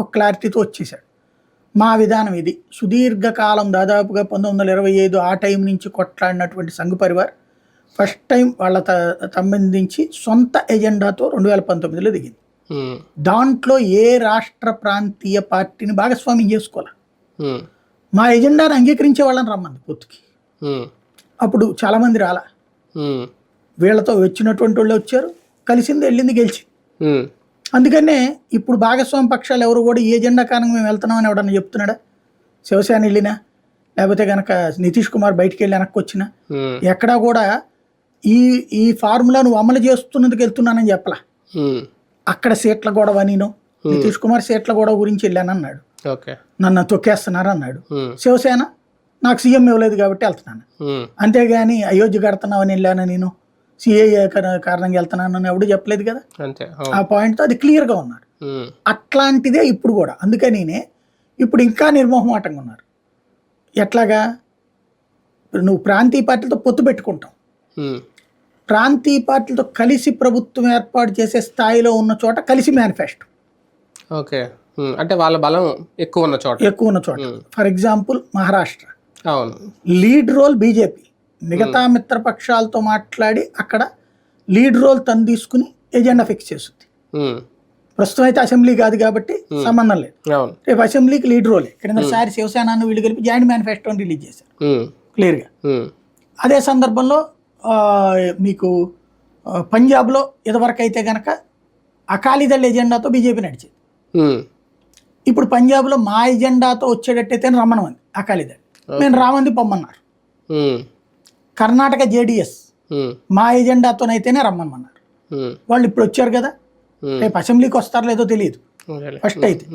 ఒక క్లారిటీతో వచ్చేసాడు మా విధానం ఇది. సుదీర్ఘకాలం దాదాపుగా పంతొమ్మిది వందల ఇరవై ఐదు ఆ టైం నుంచి కొట్లాడినటువంటి సంఘ పరివార్ ఫస్ట్ టైం వాళ్ళ సంబంధించి సొంత ఎజెండాతో రెండు వేల పంతొమ్మిదిలో దిగింది. దాంట్లో ఏ రాష్ట్ర ప్రాంతీయ పార్టీని భాగస్వామ్యం చేసుకోవాలి మా ఎజెండాను అంగీకరించే వాళ్ళని రమ్మంది పొత్తుకి. అప్పుడు చాలామంది రాలా. వీళ్ళతో వచ్చినటువంటి వాళ్ళు వచ్చారు. కలిసింది వెళ్ళింది గెలిచింది. అందుకనే ఇప్పుడు భాగస్వామి పక్షాలు ఎవరు కూడా ఈ ఎజెండా కారణంగా మేము వెళ్తున్నామని ఎవడన్నా చెప్తున్నాడా? శివసేన వెళ్ళినా లేకపోతే కనుక నితీష్ కుమార్ బయటికి వెళ్ళి వెనక్కి వచ్చినా ఎక్కడా కూడా ఈ ఈ ఫార్ములా నువ్వు అమలు చేస్తున్నందుకు వెళ్తున్నానని చెప్పలా. అక్కడ సీట్ల గొడవ నేను నితీష్ కుమార్ సీట్ల గొడవ గురించి వెళ్ళానన్నాడు ఓకే. నన్ను తొక్కేస్తున్నారు అన్నాడు. శివసేన నాకు సీఎం ఇవ్వలేదు కాబట్టి వెళ్తున్నాను. అంతేగాని అయోధ్య కడుతున్నావని వెళ్ళాను నేను సిఏఏ కారణంగా వెళ్తున్నాను అని ఎవడు చెప్పలేదు కదా. ఆ పాయింట్తో అది క్లియర్గా ఉన్నారు ఉమ్, అట్లాంటిదే ఇప్పుడు కూడా. అందుకనినే ఇప్పుడు ఇంకా నిర్మోహమాటంగా ఉన్నారు. ఎట్లాగా? నువ్వు ప్రాంతీయ పార్టీలతో పొత్తు పెట్టుకుంటావు. ప్రాంతీయ పార్టీలతో కలిసి ప్రభుత్వం ఏర్పాటు చేసే స్థాయిలో ఉన్న చోట కలిసి మేనిఫెస్టో ఓకే. అంటే వాళ్ళ బలం ఎక్కువ ఉన్న చోట. ఎక్కువ ఉన్న చోట. ఫర్ ఎగ్జాంపుల్ మహారాష్ట్ర అవును. లీడ్ రోల్ బీజేపీ మిగతా మిత్రపక్షాలతో మాట్లాడి అక్కడ లీడ్ రోల్ తను తీసుకుని ఎజెండా ఫిక్స్ చేస్తుంది. ప్రస్తుతం అయితే అసెంబ్లీ కాదు కాబట్టి సంబంధం లేదు. రేపు అసెంబ్లీకి లీడ్ రోలే. క్రిందసారి శివసేన వీళ్ళు కలిపి జాయింట్ మేనిఫెస్టోని రిలీజ్ చేశారు. క్లియర్గా. అదే సందర్భంలో మీకు పంజాబ్లో ఇదివరకు అయితే కనుక అకాలీదళ్ ఎజెండాతో బీజేపీ నడిచేది. ఇప్పుడు పంజాబ్లో మా ఎజెండాతో వచ్చేటట్టయితే రమ్మనమంది అకాలీదళ్ మేము రామంది పొమ్మన్నారు. కర్ణాటక జేడిఎస్ మా ఎజెండాతోనైతేనే రమ్మన్నారు వాళ్ళు ఇప్పుడు వచ్చారు కదా రేపు అసెంబ్లీకి వస్తారో లేదో తెలియదు. ఫస్ట్ అయితే.